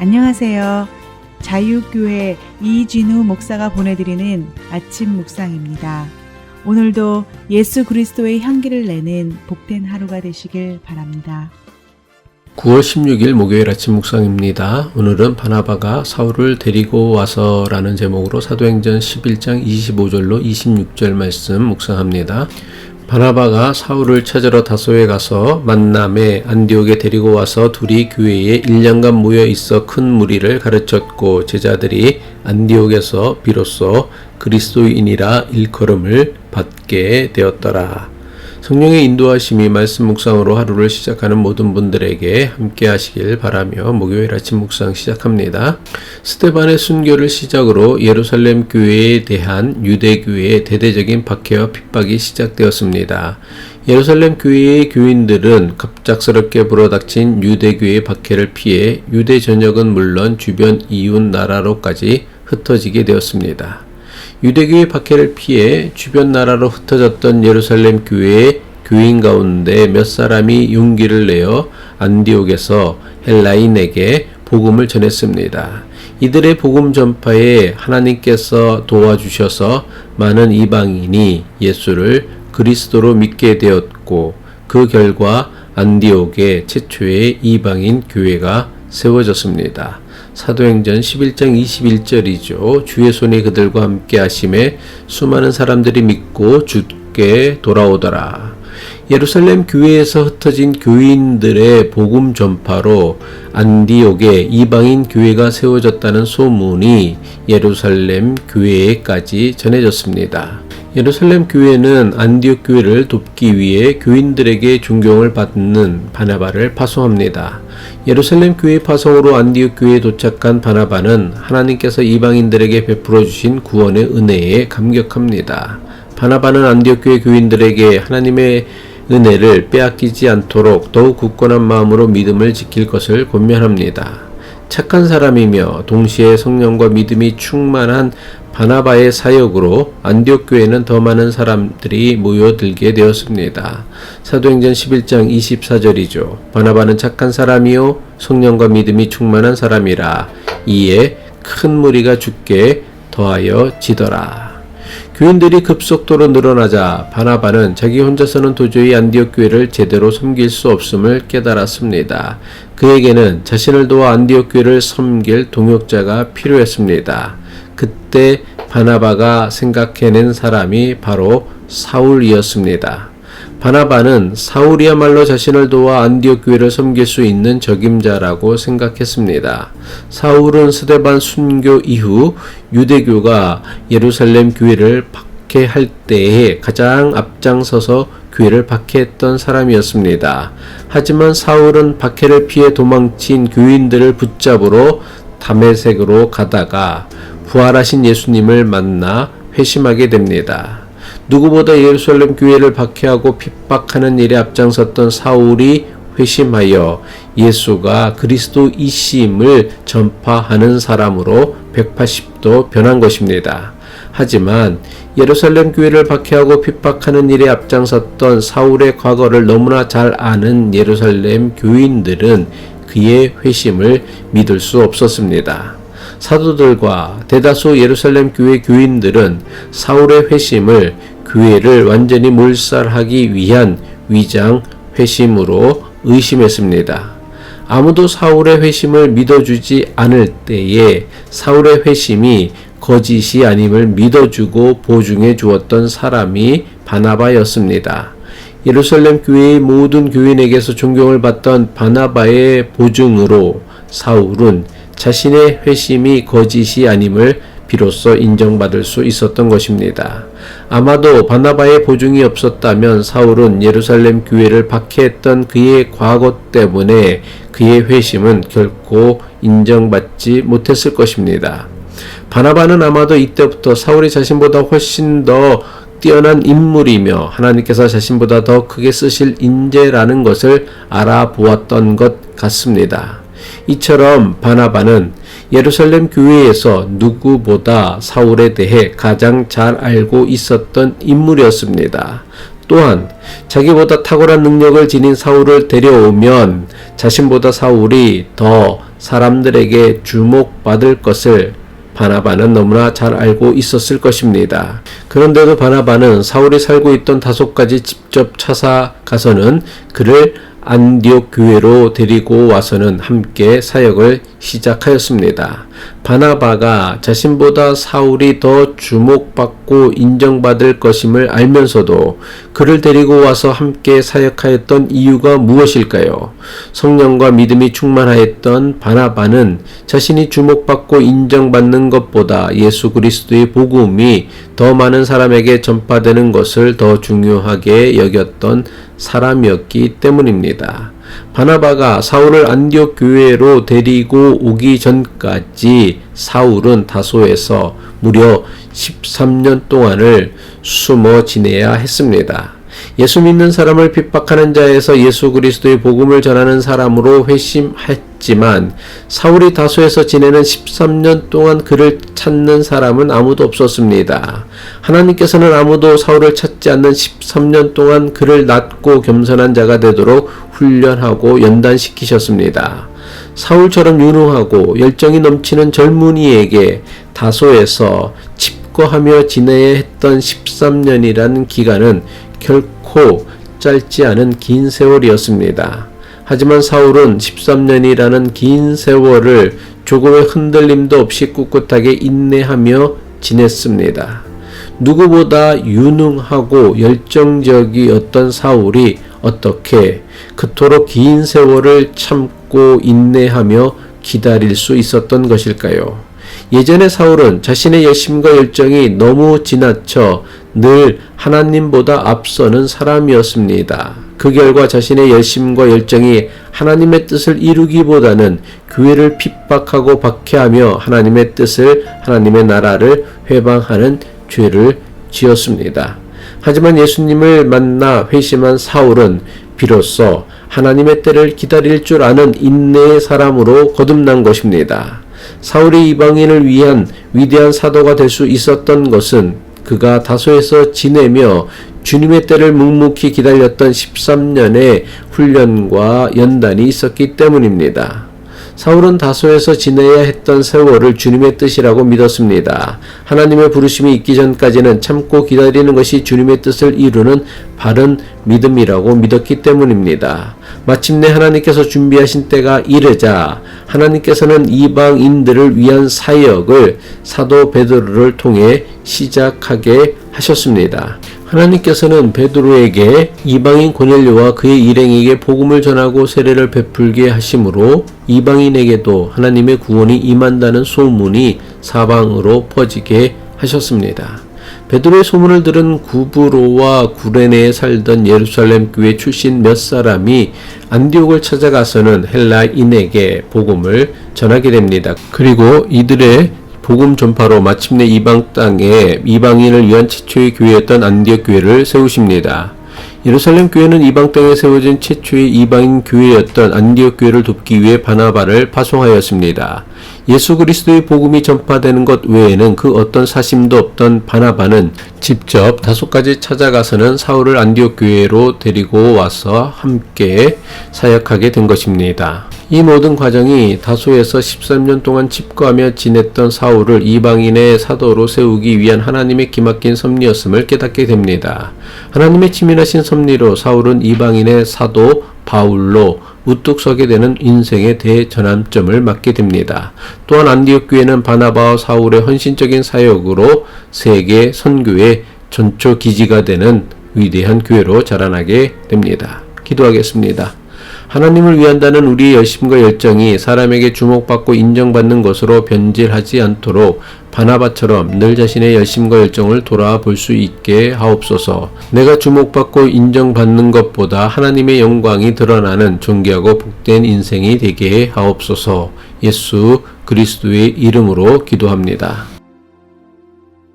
안녕하세요. 자유교회 이진우 목사가 보내드리는 아침 묵상입니다. 오늘도 예수 그리스도의 향기를 내는 복된 하루가 되시길 바랍니다. 9월 16일 목요일 아침 묵상입니다. 오늘은 바나바가 사울을 데리고 와서라는 제목으로 사도행전 11장 25절로 26절 말씀 묵상합니다. 바나바가 사울을 찾으러 다소에 가서 만남에 안디옥에 데리고 와서 둘이 교회에 1년간 모여 있어 큰 무리를 가르쳤고 제자들이 안디옥에서 비로소 그리스도인이라 일컬음을 받게 되었더라. 성령의 인도하심이 말씀 묵상으로 하루를 시작하는 모든 분들에게 함께 하시길 바라며 목요일 아침 묵상 시작합니다. 스테반의 순교를 시작으로 예루살렘 교회에 대한 유대교회의 대대적인 박해와 핍박이 시작되었습니다. 예루살렘 교회의 교인들은 갑작스럽게 불어닥친 유대교의 박해를 피해 유대 전역은 물론 주변 이웃 나라로까지 흩어지게 되었습니다. 유대교의 박해를 피해 주변 나라로 흩어졌던 예루살렘 교회의 교인 가운데 몇 사람이 용기를 내어 안디옥에서 헬라인에게 복음을 전했습니다. 이들의 복음 전파에 하나님께서 도와주셔서 많은 이방인이 예수를 그리스도로 믿게 되었고 그 결과 안디옥의 최초의 이방인 교회가 세워졌습니다. 사도행전 11장 21절이죠. 주의 손이 그들과 함께 하심에 수많은 사람들이 믿고 주께 돌아오더라. 예루살렘 교회에서 흩어진 교인들의 복음 전파로 안디옥에 이방인 교회가 세워졌다는 소문이 예루살렘 교회에까지 전해졌습니다. 예루살렘 교회는 안디옥 교회를 돕기 위해 교인들에게 존경을 받는 바나바를 파송합니다. 예루살렘 교회 파송으로 안디옥 교회에 도착한 바나바는 하나님께서 이방인들에게 베풀어 주신 구원의 은혜에 감격합니다. 바나바는 안디옥 교회 교인들에게 하나님의 은혜를 빼앗기지 않도록 더욱 굳건한 마음으로 믿음을 지킬 것을 권면합니다. 착한 사람이며 동시에 성령과 믿음이 충만한 바나바의 사역으로 안디옥 교회는 더 많은 사람들이 모여들게 되었습니다. 사도행전 11장 24절이죠. 바나바는 착한 사람이요 성령과 믿음이 충만한 사람이라 이에 큰 무리가 죽게 더하여 지더라. 교인들이 급속도로 늘어나자 바나바는 자기 혼자서는 도저히 안디옥 교회를 제대로 섬길 수 없음을 깨달았습니다. 그에게는 자신을 도와 안디옥 교회를 섬길 동역자가 필요했습니다. 그때 바나바가 생각해낸 사람이 바로 사울이었습니다. 바나바는 사울이야말로 자신을 도와 안디옥 교회를 섬길 수 있는 적임자라고 생각했습니다. 사울은 스데반 순교 이후 유대교가 예루살렘 교회를 박해할 때에 가장 앞장서서 교회를 박해했던 사람이었습니다. 하지만 사울은 박해를 피해 도망친 교인들을 붙잡으러 담에색으로 가다가 부활하신 예수님을 만나 회심하게 됩니다. 누구보다 예루살렘 교회를 박해하고 핍박하는 일에 앞장섰던 사울이 회심하여 예수가 그리스도이심을 전파하는 사람으로 180도 변한 것입니다. 하지만 예루살렘 교회를 박해하고 핍박하는 일에 앞장섰던 사울의 과거를 너무나 잘 아는 예루살렘 교인들은 그의 회심을 믿을 수 없었습니다. 사도들과 대다수 예루살렘 교회 교인들은 사울의 회심을 교회를 완전히 몰살하기 위한 위장 회심으로 의심했습니다. 아무도 사울의 회심을 믿어주지 않을 때에 사울의 회심이 거짓이 아님을 믿어주고 보증해 주었던 사람이 바나바였습니다. 예루살렘 교회의 모든 교인에게서 존경을 받던 바나바의 보증으로 사울은 자신의 회심이 거짓이 아님을 비로소 인정받을 수 있었던 것입니다. 아마도 바나바의 보증이 없었다면 사울은 예루살렘 교회를 박해했던 그의 과거 때문에 그의 회심은 결코 인정받지 못했을 것입니다. 바나바는 아마도 이때부터 사울이 자신보다 훨씬 더 뛰어난 인물이며 하나님께서 자신보다 더 크게 쓰실 인재라는 것을 알아보았던 것 같습니다. 이처럼 바나바는 예루살렘 교회에서 누구보다 사울에 대해 가장 잘 알고 있었던 인물이었습니다. 또한 자기보다 탁월한 능력을 지닌 사울을 데려오면 자신보다 사울이 더 사람들에게 주목받을 것을 바나바는 너무나 잘 알고 있었을 것입니다. 그런데도 바나바는 사울이 살고 있던 다소까지 직접 찾아가서는 그를 안디옥 교회로 데리고 와서는 함께 사역을 시작하였습니다. 바나바가 자신보다 사울이 더 주목받고 인정받을 것임을 알면서도 그를 데리고 와서 함께 사역하였던 이유가 무엇일까요? 성령과 믿음이 충만하였던 바나바는 자신이 주목받고 인정받는 것보다 예수 그리스도의 복음이 더 많은 사람에게 전파되는 것을 더 중요하게 여겼던 사람이었기 때문입니다. 바나바가 사울을 안디옥 교회로 데리고 오기 전까지 사울은 다소에서 무려 13년 동안을 숨어 지내야 했습니다. 예수 믿는 사람을 핍박하는 자에서 예수 그리스도의 복음을 전하는 사람으로 회심 했지만 사울이 다소에서 지내는 13년 동안 그를 찾는 사람은 아무도 없었습니다. 하나님께서는 아무도 사울을 찾지 않는 13년 동안 그를 낮고 겸손한 자가 되도록 훈련하고 연단시키셨습니다. 사울처럼 유능하고 열정이 넘치는 젊은이에게 다소에서 칩거하며 지내야 했던 13년이라는 기간은 결코 짧지 않은 긴 세월이었습니다. 하지만 사울은 13년이라는 긴 세월을 조금의 흔들림도 없이 꿋꿋하게 인내하며 지냈습니다. 누구보다 유능하고 열정적이었던 사울이 어떻게 그토록 긴 세월을 참고 인내하며 기다릴 수 있었던 것일까요? 예전의 사울은 자신의 열심과 열정이 너무 지나쳐 늘 하나님보다 앞서는 사람이었습니다. 그 결과 자신의 열심과 열정이 하나님의 뜻을 이루기보다는 교회를 핍박하고 박해하며 하나님의 뜻을 하나님의 나라를 회방하는 죄를 지었습니다. 하지만 예수님을 만나 회심한 사울은 비로소 하나님의 때를 기다릴 줄 아는 인내의 사람으로 거듭난 것입니다. 사울이 이방인을 위한 위대한 사도가 될 수 있었던 것은 그가 다소에서 지내며 주님의 때를 묵묵히 기다렸던 13년의 훈련과 연단이 있었기 때문입니다. 사울은 다소에서 지내야 했던 세월을 주님의 뜻이라고 믿었습니다. 하나님의 부르심이 있기 전까지는 참고 기다리는 것이 주님의 뜻을 이루는 바른 믿음이라고 믿었기 때문입니다. 마침내 하나님께서 준비하신 때가 이르자 하나님께서는 이방인들을 위한 사역을 사도 베드로를 통해 시작하게 하셨습니다. 하나님께서는 베드로에게 이방인 고넬료와 그의 일행에게 복음을 전하고 세례를 베풀게 하심으로 이방인에게도 하나님의 구원이 임한다는 소문이 사방으로 퍼지게 하셨습니다. 베드로의 소문을 들은 구브로와 구레네에 살던 예루살렘 교회 출신 몇 사람이 안디옥을 찾아가서는 헬라인에게 복음을 전하게 됩니다. 그리고 이들의 복음 전파로 마침내 이방 땅에 이방인을 위한 최초의 교회였던 안디옥 교회를 세우십니다. 예루살렘 교회는 이방 땅에 세워진 최초의 이방인 교회였던 안디옥 교회를 돕기 위해 바나바를 파송하였습니다. 예수 그리스도의 복음이 전파되는 것 외에는 그 어떤 사심도 없던 바나바는 직접 다소까지 찾아가서는 사울을 안디옥 교회로 데리고 와서 함께 사역하게 된 것입니다. 이 모든 과정이 다소에서 13년 동안 집거하며 지냈던 사울을 이방인의 사도로 세우기 위한 하나님의 기막힌 섭리였음을 깨닫게 됩니다. 하나님의 치밀 하신 섭리로 사울은 이방인의 사도 바울로 우뚝 서게 되는 인생의 대전환점을 맞게 됩니다. 또한 안디옥 교회는 바나바와 사울의 헌신적인 사역으로 세계 선교의 전초 기지가 되는 위대한 교회로 자라나게 됩니다. 기도하겠습니다. 하나님을 위한다는 우리의 열심과 열정이 사람에게 주목받고 인정받는 것으로 변질하지 않도록 바나바처럼 늘 자신의 열심과 열정을 돌아볼 수 있게 하옵소서. 내가 주목받고 인정받는 것보다 하나님의 영광이 드러나는 존귀하고 복된 인생이 되게 하옵소서. 예수 그리스도의 이름으로 기도합니다.